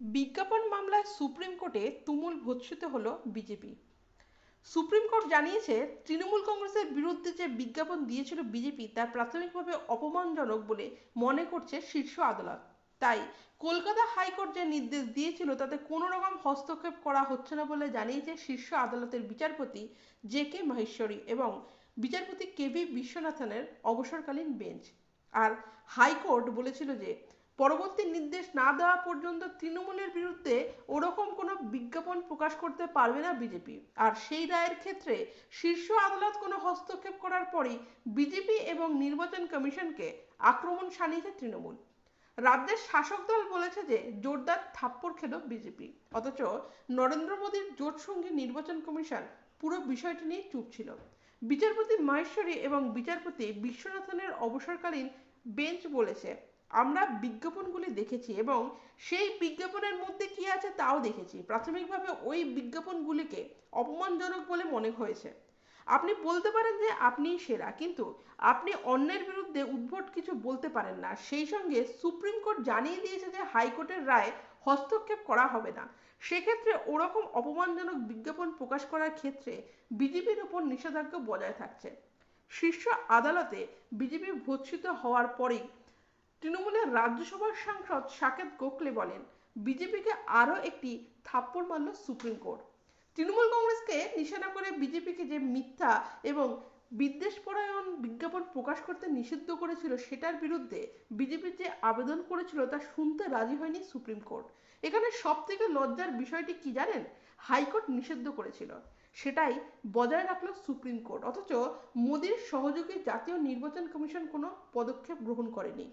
বিজ্ঞাপন মামলায় সুপ্রিম কোর্টে তুমুল ভৎসিত হলো বিজেপি। সুপ্রিম কোর্ট জানিয়েছে, তৃণমূল কংগ্রেসের বিরুদ্ধে যে বিজ্ঞাপন দিয়েছিল বিজেপি, তা প্রাথমিকভাবে অপমানজনক বলে মনে করছে শীর্ষ আদালত। তাই কলকাতা হাইকোর্ট যে নির্দেশ দিয়েছিল, তাতে কোনো রকম হস্তক্ষেপ করা হচ্ছে না বলে জানিয়েছে শীর্ষ আদালতের বিচারপতি জে কে মহেশ্বরী এবং বিচারপতি কে ভি বিশ্বনাথনের অবসরকালীন বেঞ্চ। আর হাইকোর্ট বলেছিল যে পরবর্তী নির্দেশ না দেওয়া পর্যন্ত তৃণমূলের বিরুদ্ধে ওরকম কোনো বিজ্ঞাপন প্রকাশ করতে পারবে না বিজেপি। আর সেই রায়ের ক্ষেত্রে শীর্ষ আদালত কোনো হস্তক্ষেপ করার পরই বিজেপি এবং নির্বাচন কমিশনকে আক্রমণ শানিয়েছে তৃণমূল। রাজ্যের শাসক দল বলেছে যে জোরদার থাপ্পড় খেল বিজেপি। অথচ নরেন্দ্র মোদীর জোট সঙ্গী নির্বাচন কমিশন পুরো বিষয়টি নিয়ে চুপ ছিল। বিচারপতি মহেশ্বরী এবং বিচারপতি বিশ্বনাথনের অবসরকালীন বেঞ্চ বলেছে আমরা বিজ্ঞাপনগুলি দেখেছি এবং সেই বিজ্ঞাপনের মধ্যে কি আছে তাও দেখেছি। প্রাথমিকভাবে ওই বিজ্ঞাপনগুলিকে অপমানজনক বলে মনে হয়েছে। আপনি বলতে পারেন যে আপনিই সেরা, কিন্তু আপনি অন্যের বিরুদ্ধে উদ্ভট কিছু বলতে পারেন না। সেই সঙ্গে সুপ্রিম কোর্ট জানিয়ে দিয়েছে যে হাইকোর্টের রায় হস্তক্ষেপ করা হবে না। সেক্ষেত্রে ওরকম অপমানজনক বিজ্ঞাপন প্রকাশ করার ক্ষেত্রে বিজেপির উপর নিষেধাজ্ঞা বজায় থাকছে। শীর্ষ আদালতে বিজেপি ভর্ৎসিত হওয়ার পরেই তৃণমূলের রাজ্যসভার সাংসদ সাকেত গোখলে বলেন, বিজেপিকে আরও একটি থাপ্পড় মারল সুপ্রিম কোর্ট। তৃণমূল কংগ্রেসকে নিশানা করে বিজেপিকে যে মিথ্যা এবং বিদ্বেষপরায়ণ বিজ্ঞাপন প্রকাশ করতে নিষিদ্ধ করেছিল সেটার বিরুদ্ধে বিজেপির যে আবেদন করেছিল তা শুনতে রাজি হয়নি সুপ্রিম কোর্ট। এখানে সব থেকে লজ্জার বিষয়টি কি জানেন? হাইকোর্ট নিষিদ্ধ করেছিল। সেটাই বজায় রাখল সুপ্রিম কোর্ট। অথচ মোদীর সহযোগী জাতীয় নির্বাচন কমিশন কোনো পদক্ষেপ গ্রহণ করেনি।